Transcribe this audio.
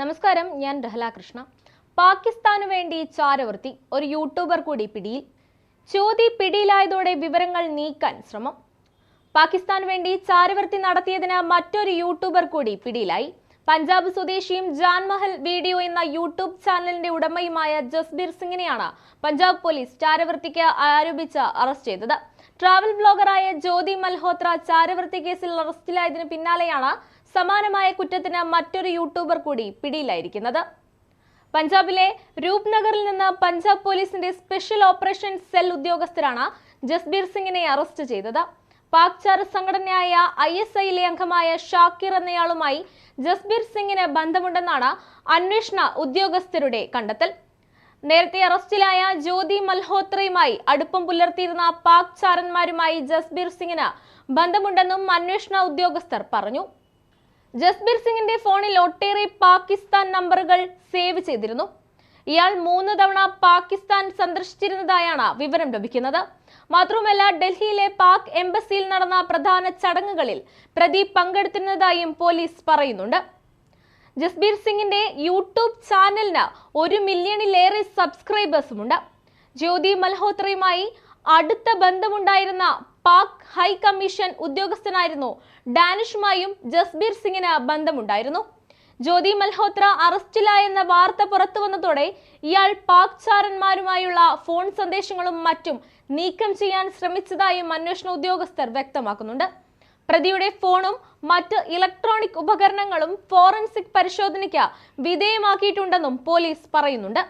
നമസ്കാരം ഞാൻ രഹല കൃഷ്ണ. പാകിസ്ഥാനു വേണ്ടി ചാരവൃത്തി ഒരു യൂട്യൂബർ കൂടി പിടിയിൽ. ചോദി പിടിയിലായതോടെ വിവരങ്ങൾ നീക്കാൻ ശ്രമം. പാകിസ്ഥാനു വേണ്ടി ചാരവൃത്തി നടത്തിയതിന് മറ്റൊരു യൂട്യൂബർ കൂടി പിടിയിലായി. പഞ്ചാബ് സ്വദേശിയും ജാൻമഹൽ വീഡിയോ എന്ന യൂട്യൂബ് ചാനലിന്റെ ഉടമയുമായ ജസ്ബീർ സിംഗിനെയാണ് പഞ്ചാബ് പോലീസ് ചാരവൃത്തിക്ക് ആരോപിച്ച് അറസ്റ്റ് ചെയ്തത്. ട്രാവൽ ബ്ലോഗറായ ജ്യോതി മൽഹോത്ര ചാരവൃത്തി കേസിൽ അറസ്റ്റിലായതിനു പിന്നാലെയാണ് സമാനമായ കുറ്റത്തിന് മറ്റൊരു യൂട്യൂബർ കൂടി പിടിയിലായിരിക്കുന്നത്. പഞ്ചാബിലെ രൂപ്നഗറിൽ നിന്ന് പഞ്ചാബ് പോലീസിന്റെ സ്പെഷ്യൽ ഓപ്പറേഷൻ സെൽ ഉദ്യോഗസ്ഥരാണ് ജസ്ബീർ സിംഗിനെ അറസ്റ്റ് ചെയ്തത്. പാക് ചാര സംഘടനയായ ഐ എസ് ഐയിലെ അംഗമായ ഷാക്കിർ എന്നയാളുമായി ജസ്ബീർ സിംഗിന് ബന്ധമുണ്ടെന്നാണ് അന്വേഷണ ഉദ്യോഗസ്ഥരുടെ കണ്ടെത്തൽ. നേരത്തെ അറസ്റ്റിലായ ജ്യോതി മൽഹോത്രയുമായി അടുപ്പം പുലർത്തിയിരുന്ന പാക് ചാരന്മാരുമായി ജസ്ബീർ സിംഗിന് ബന്ധമുണ്ടെന്നും അന്വേഷണ ഉദ്യോഗസ്ഥർ പറഞ്ഞു. ജസ്ബീർ സിംഗിന്റെ ഫോണിൽ ഒട്ടേറെ പാകിസ്ഥാൻ നമ്പറുകൾ സേവ് ചെയ്തിരുന്നു. ഇയാൾ മൂന്ന് തവണ പാകിസ്ഥാൻ സന്ദർശിച്ചിരുന്നതായാണ് വിവരം ലഭിക്കുന്നത്. മാത്രവുമല്ല ഡൽഹിയിലെ പാക് എംബസിയിൽ നടന്ന പ്രധാന ചടങ്ങുകളിൽ പ്രതി പങ്കെടുത്തിരുന്നതായും പോലീസ് പറയുന്നുണ്ട്. ജസ്ബീർ സിംഗിന്റെ യൂട്യൂബ് ചാനലിന് ഒരു മില്യണിലേറെ സബ്സ്ക്രൈബേഴ്സുമുണ്ട്. ജ്യോതി മൽഹോത്രയുമായി അടുത്ത ബന്ധമുണ്ടായിരുന്ന പാക് ഹൈ കമ്മീഷൻ ഉദ്യോഗസ്ഥനായിരുന്നു. ഡാനിഷുമായും ജസ്ബീർ സിംഗിന് ബന്ധമുണ്ടായിരുന്നു. ജ്യോതി മൽഹോത്ര അറസ്റ്റിലായെന്ന വാർത്ത പുറത്തു വന്നതോടെ ഇയാൾ പാക് ചാരന്മാരുമായുള്ള ഫോൺ സന്ദേശങ്ങളും മറ്റും നീക്കം ചെയ്യാൻ ശ്രമിച്ചതായും അന്വേഷണ ഉദ്യോഗസ്ഥർ വ്യക്തമാക്കുന്നുണ്ട്. പ്രതിയുടെ ഫോണും മറ്റ് ഇലക്ട്രോണിക് ഉപകരണങ്ങളും ഫോറൻസിക് പരിശോധനയ്ക്ക് വിധേയമാക്കിയിട്ടുണ്ടെന്നും പോലീസ് പറയുന്നുണ്ട്.